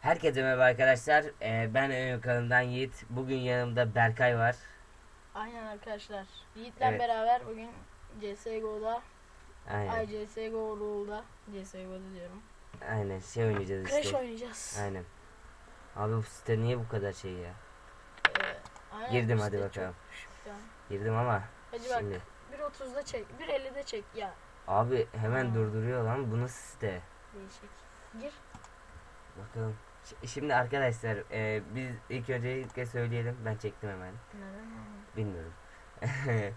Herkese merhaba arkadaşlar. Ee, ben Ön kanalından Yiğit. Bugün yanımda Berkay var. Aynen arkadaşlar. Yiğit'le Evet. beraber bugün CSGO'da, Aynen. ay CSGO Rule'da, CSGO'da diyorum. Aynen şey oynayacağız Crash işte. oynayacağız. Aynen. Abi bu site niye bu kadar şey ya? Ee, aynen, Girdim hadi bakalım. Girdim ama Hadi bak şimdi. 1.30'da çek, 1.50'de çek ya. Abi hemen Aa. durduruyor lan. Bu nasıl site? Değişik. Gir. Bakalım. Şimdi arkadaşlar e, biz ilk öncelikle söyleyelim. Ben çektim hemen. Neden? Bilmiyorum.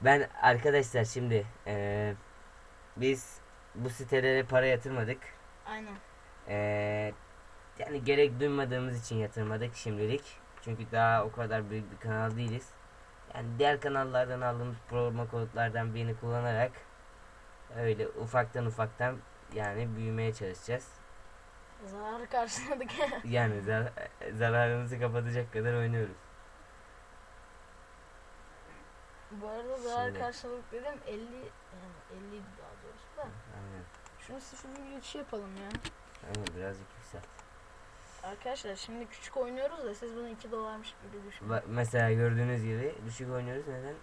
ben arkadaşlar şimdi e, biz bu sitelere para yatırmadık. Aynen. Ee, yani gerek duymadığımız için yatırmadık şimdilik. Çünkü daha o kadar büyük bir kanal değiliz. Yani diğer kanallardan aldığımız promo kodlardan birini kullanarak öyle ufaktan ufaktan yani büyümeye çalışacağız. Zararı karşıladık. Yani zar- zararımızı kapatacak kadar oynuyoruz. Bu arada zarar Şimdi. karşıladık dedim 50 yani 50 daha doğrusu da. Aynen. Şunu sıfır bir geçiş yapalım ya. Aynen birazcık yükselt. Arkadaşlar şimdi küçük oynuyoruz da siz bunu 2 dolarmış gibi düşünün. Ba- mesela gördüğünüz gibi düşük oynuyoruz neden?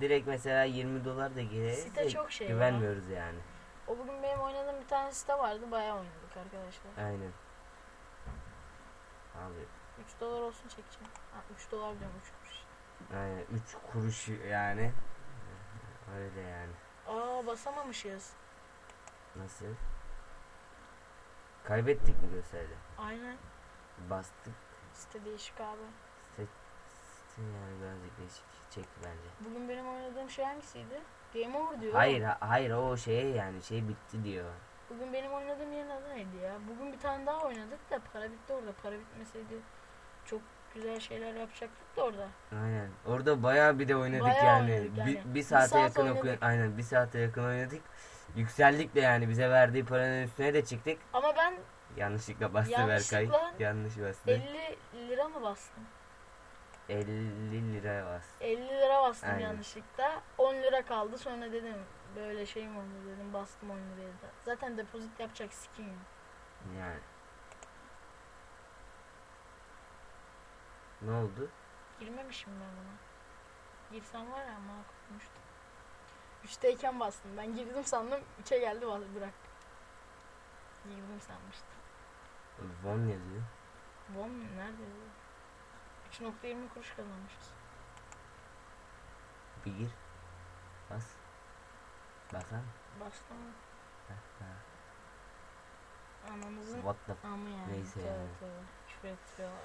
Direkt mesela 20 dolar da gireriz. Site çok şey ya. Güvenmiyoruz yani. O bugün benim oynadığım bir tane site vardı. Bayağı oynadık arkadaşlar. Aynen. Abi 3 dolar olsun çekeceğim. Ha 3 dolar diyorum 3 kuruş. Aynen 3 kuruş yani. Öyle yani. Aa basamamışız. Nasıl? Kaybettik mi gösterdi? Aynen. Bastık. Site değişik abi. Set, set yani birazcık değişik çekti bence. Bugün benim oynadığım şey hangisiydi? Game over diyor. Hayır ha- hayır o şeye yani şey bitti diyor. Bugün benim oynadığım yerin adı neydi ya? Bugün bir tane daha oynadık da para bitti orada. Para bitmeseydi çok güzel şeyler yapacaktık da orada. Aynen. Orada bayağı bir de oynadık Bayağı yani. oynadık yani. Bir, bir saate saat yakın oynadık. okuyun. Aynen bir saate yakın oynadık. Yükseldik de yani bize verdiği paranın üstüne de çıktık. Ama ben Yanlışlıkla bastı Yanlışlıkla Berkay. Yanlış bastı. 50 lira mı bastım? 50 liraya bastı. 50 lira bastım Aynen. yanlışlıkla. 10 lira kaldı. Sonra dedim böyle şey mi olur dedim. Bastım 10 liraya da. Zaten depozit yapacak skin yok. Yani. Ne oldu? Girmemişim ben buna. Girsem var ya ama korkmuştum. 3'teyken bastım. Ben girdim sandım. 3'e geldi bas- bıraktım. Girdim sanmıştım. Von yazıyor. Von nerede? 3.20 kuruş kazanmışız. Bir gir. Bas. Basan. Bastım. Anamızın What the amı yani. Neyse yani. Küfür ettiriyorlar.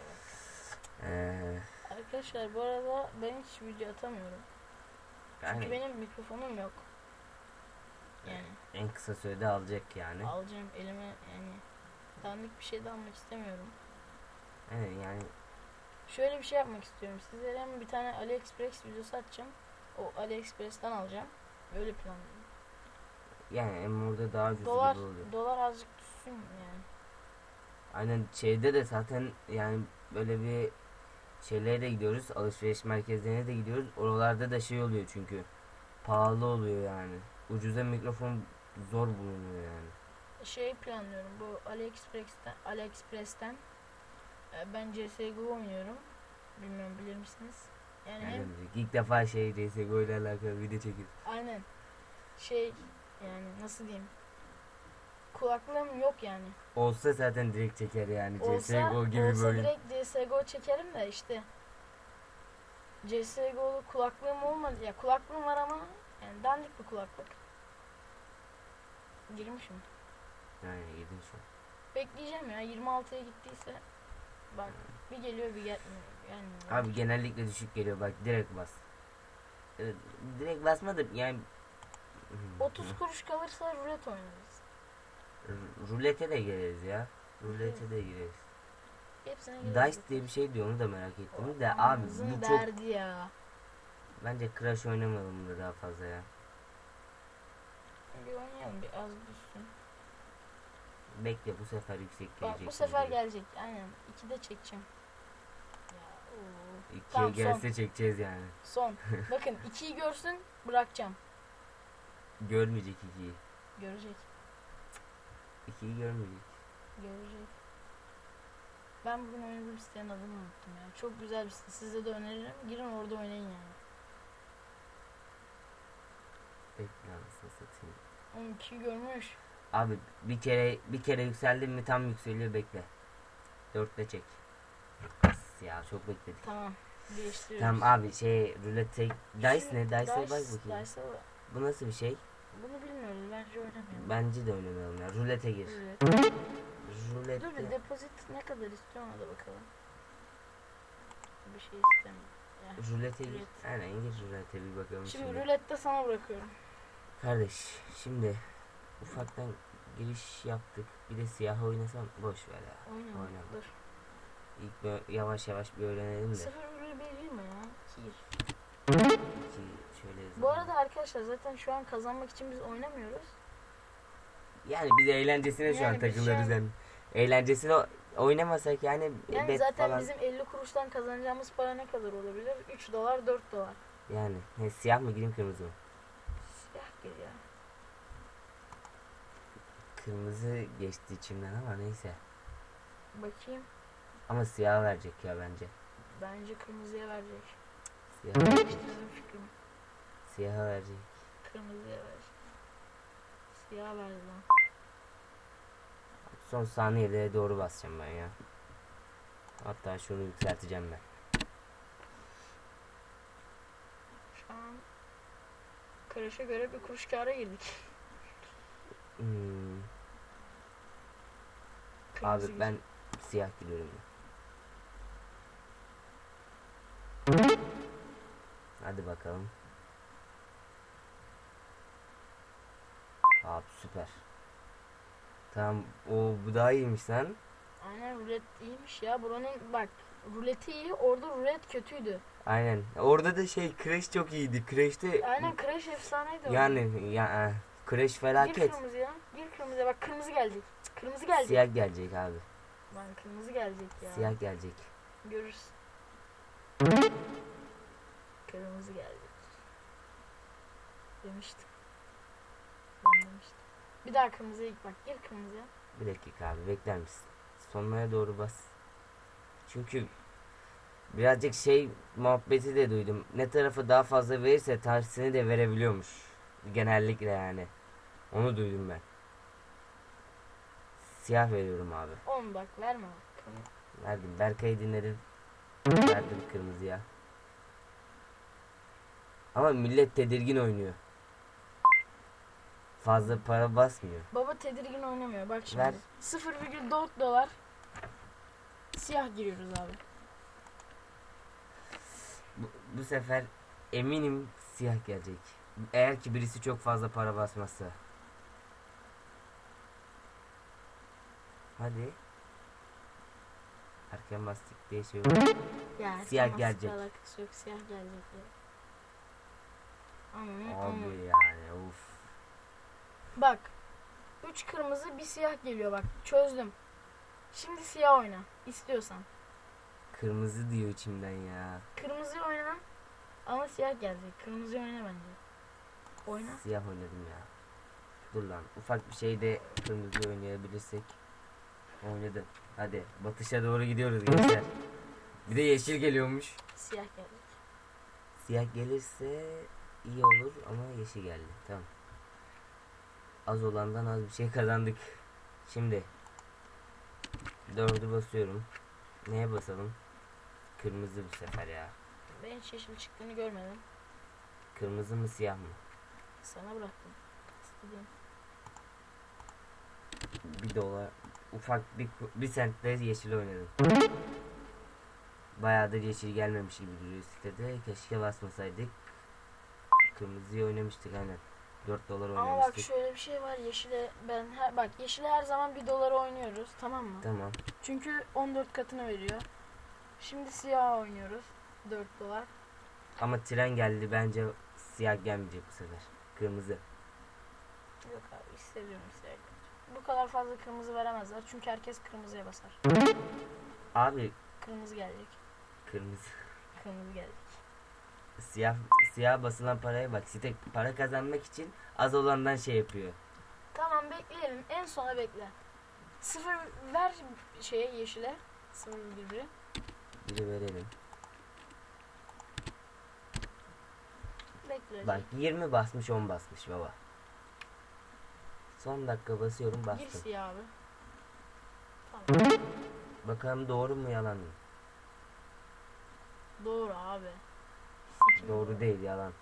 Eee. Arkadaşlar bu arada ben hiç video atamıyorum. Çünkü Yani benim mikrofonum yok. Yani en kısa sürede alacak yani. alacağım elime yani dandik bir şey de almak istemiyorum. Aynen yani Şöyle bir şey yapmak istiyorum. Sizlere hem bir tane AliExpress videosu atacağım. O AliExpress'ten alacağım. Öyle planlıyorum. yani hem orada daha ucuz Dolar gibi oluyor. dolar azıcık düşsün yani. Aynen şeyde de zaten yani böyle bir şeylere de gidiyoruz. Alışveriş merkezlerine de gidiyoruz. Oralarda da şey oluyor çünkü. Pahalı oluyor yani. Ucuza mikrofon zor bulunuyor yani. Şey planlıyorum. Bu AliExpress'ten AliExpress'ten ben CS:GO oynuyorum. Bilmiyorum bilir misiniz? Yani hem Yani ilk defa şey CSGO ile alakalı video çekiyoruz. Aynen. Şey yani nasıl diyeyim? Kulaklığım yok yani. Olsa zaten direkt çeker yani. Olsa, CSGO gibi olsa oyun. direkt CSGO çekerim de işte. CSGO'lu kulaklığım olmadı. Ya kulaklığım var ama yani dandik bir kulaklık. Girmişim. Yani yedin şu an. Bekleyeceğim ya 26'ya gittiyse. Bak bir geliyor bir gelmiyor. gelmiyor. Abi genellikle düşük geliyor bak direkt bas. Ee, direkt basma da yani 30 kuruş kalırsa rulet oynarız. R- Rulete de gireriz ya. Rulete de gireriz. Hepsine gireriz. Dice diye bir şey diyor onu da merak ettim de abi bu çok derdi ya. bence Crash oynamayalım da daha fazla ya. Bir oynayalım bir az düşsün. Bekle bu sefer yüksek Bak gelecek. bu sefer bence. gelecek. Aynen. 2'de çekeceğim. Ya, oo. Tamam, son. gelse çekeceğiz yani. Son. Bakın 2'yi görsün bırakacağım. Görmeyecek ikiyi. Görecek. İkiyi görmeyecek. Görecek. Ben bugün oynadığım sitenin adını unuttum ya. Çok güzel bir site. Size de öneririm. Girin orada oynayın yani. Bekle anasını satayım. 12 görmüş. Abi bir kere bir kere yükseldim mi tam yükseliyor bekle. Dörtle çek. Ya çok bekledik. Tamam. Değiştiriyoruz. Tamam abi şey rulete dice ne? Dice'a bak bakayım. Dice'a bak. Bu nasıl bir şey? Bunu bilmiyoruz. Bence oynamayalım. Bence de oynamayalım ya. Rulete gir. Evet. Rulette. Dur bir depozit ne kadar istiyor ona da bakalım. Bir şey istemiyor. Ya. Rulete gir. Rulet. Aynen gir rulete bir bakalım Şimdi şimdi. rulette sana bırakıyorum. Kardeş şimdi ufaktan giriş yaptık. Bir de siyah oynasam boş ver ya. Oynama. Oynama. Dur. İlk bir yavaş yavaş bir öğrenelim de. Sıfır bir girme ya. Gir. İki şöyle yazalım. Bu arada arkadaşlar zaten şu an kazanmak için biz oynamıyoruz. Yani biz eğlencesine şu an biz şu takılıyoruz an- yani. Eğlencesine o- oynamasak yani, Yani bet zaten falan. bizim 50 kuruştan kazanacağımız para ne kadar olabilir? 3 dolar 4 dolar. Yani ne siyah mı gireyim kırmızı mı? Siyah gir ya. Kırmızı geçti içimden ama neyse. Bakayım. Ama siyah verecek ya bence. Bence kırmızıya verecek. Siyah verecek. Siyah verecek. Kırmızıya verecek. Siyah verdi lan. Son saniyede doğru basacağım ben ya. Hatta şunu yükselteceğim ben. Şu an Kreşe göre bir kuruş kâra girdik. Hmm, abi ben siyah giriyorum ya. Hadi bakalım. Abi süper. Tamam o bu daha iyiymiş lan. Aynen rulet iyiymiş ya. Buranın bak ruleti iyi. Orada rulet kötüydü. Aynen. Orada da şey Crash çok iyiydi. Crash'te Aynen Crash efsaneydi orada. yani ya Crash Gir felaket. kırmızıya. Gir kırmızıya. Bak kırmızı gelecek. Kırmızı gelecek. Siyah gelecek abi. Lan kırmızı gelecek ya. Siyah gelecek. Görürsün. Kırmızı gelecek. Demiştim. Ben demiştim. Bir daha kırmızıya git bak. Gir kırmızıya. Bir dakika abi bekler misin? Sonlara doğru bas. Çünkü birazcık şey muhabbeti de duydum. Ne tarafı daha fazla verirse tersini de verebiliyormuş. Genellikle yani. Onu duydum ben. Siyah veriyorum abi. 10 bak verme bak. Kırmızı. Verdim. Berkay'ı dinledim. Verdim kırmızıya. Ama millet tedirgin oynuyor. Fazla para basmıyor. Baba tedirgin oynamıyor. Bak şimdi. Ver. 0,4 dolar. Siyah giriyoruz abi. Bu, bu sefer eminim siyah gelecek. Eğer ki birisi çok fazla para basmazsa. Hadi. Erken bastık diye şey. Ya Siyah temasla gelecek. alakası yok. Siyah gelecek. Ananı Abi ananı. yani uf. Bak. 3 kırmızı bir siyah geliyor bak. Çözdüm. Şimdi siyah oyna. istiyorsan. Kırmızı diyor içimden ya. Kırmızı oyna. Ama siyah gelecek. Kırmızı oyna bence. Oyna. Siyah oynadım ya. Dur lan ufak bir şey de kırmızı oynayabilirsek. Oynadım. Hadi batışa doğru gidiyoruz gençler. Bir de yeşil geliyormuş. Siyah gelecek. Siyah gelirse iyi olur ama yeşil geldi. Tamam. Az olandan az bir şey kazandık. Şimdi dördü basıyorum. Neye basalım? Kırmızı bu sefer ya. Ben hiç yeşil çıktığını görmedim. Kırmızı mı siyah mı? Sana bıraktım. İstediğin. Bir dolar ufak bir bir sentle yeşil oynadım. Bayağıdır yeşil gelmemiş gibi duruyor sitede. Keşke basmasaydık. Kırmızıyı oynamıştık aynen. 4 dolar Ama bak oynamıştık. şöyle bir şey var. Yeşile ben her, bak yeşile her zaman bir dolara oynuyoruz. Tamam mı? Tamam. Çünkü 14 katını veriyor. Şimdi siyah oynuyoruz. 4 dolar. Ama tren geldi bence siyah gelmeyecek bu sefer. Kırmızı. Yok abi hissediyorum siyah. Bu kadar fazla kırmızı veremezler. Çünkü herkes kırmızıya basar. Abi Kırmızı gelecek. kırmızı. Kırmızı gelecek. Siyah siyah basılan paraya bak. Site para kazanmak için az olandan şey yapıyor. Tamam bekleyelim. En sona bekle. Sıfır ver şeye yeşile. Sıfır biri. Biri verelim. Bekle. Bak 20 basmış 10 basmış baba. Son dakika basıyorum Gir bastım. siyah abi. Tamam. Bakalım doğru mu yalan mı? Doğru abi. Sikim Doğru değil yalan.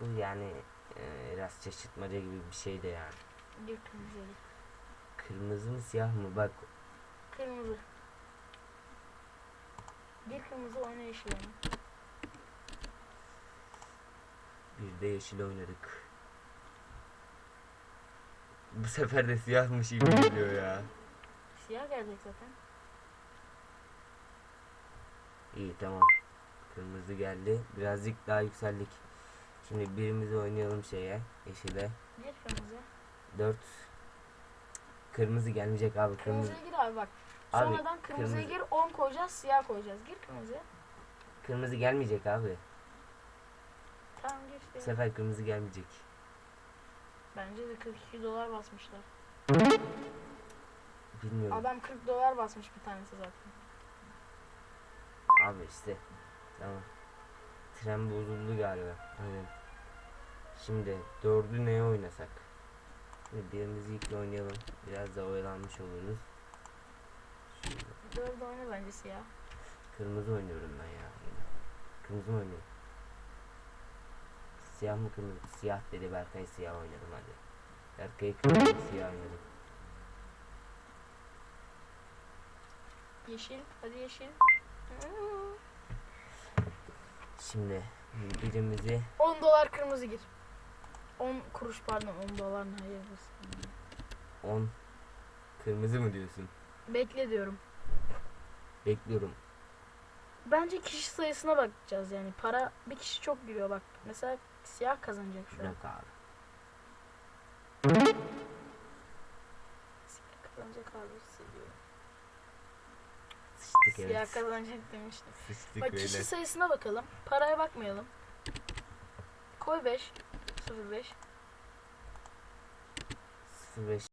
Bu yani e, biraz şaşırtmaca gibi bir şey de yani. Gir kırmızı. Kırmızı mı siyah mı? Bak Kırmızı. Gir kırmızı oyna yeşil oyna. bir de yeşil oynadık. Bu sefer de siyahmış gibi geliyor ya. Siyah gelecek zaten. İyi tamam. Kırmızı geldi. Birazcık daha yükseldik. Şimdi birimizi oynayalım şeye. Yeşile. Gir kırmızı. 4 Kırmızı gelmeyecek abi. Kırmızı, Kırmızıya gir abi bak. Abi, Sonradan kırmızıya kırmızı. gir 10 koyacağız siyah koyacağız. Gir kırmızıya. kırmızı gelmeyecek abi. Tamam gir Bu sefer kırmızı gelmeyecek. Bence de 42 dolar basmışlar. Bilmiyorum. Adam 40 dolar basmış bir tanesi zaten. Abi işte. Tamam. Tren bozuldu galiba. Aynen. Şimdi dördü neye oynasak? Şimdi birimizi ilk oynayalım. Biraz da oyalanmış oluruz. Şimdi 4 oyna bence siyah. kırmızı oynuyorum ben ya. Kırmızı mı oynuyorum? Siyah mı kırmızı? Siyah dedi Berkay siyah oynadım hadi. Berkay kırmızı siyah oynadım. Yeşil. Hadi yeşil. Şimdi birimizi 10 dolar kırmızı gir. 10 kuruş pardon 10 dolar ne hayır 10 kırmızı mı diyorsun? Bekle diyorum. Bekliyorum. Bence kişi sayısına bakacağız yani. Para bir kişi çok giriyor bak. Mesela siyah kazanacak şu an. Yok abi. Siyah kazanacak abi hissediyorum. Sıçtık Siyah evet. kazanacak demiştim. Sıçtık Bak öyle. kişi sayısına bakalım. Paraya bakmayalım. Koy 5. 05. 05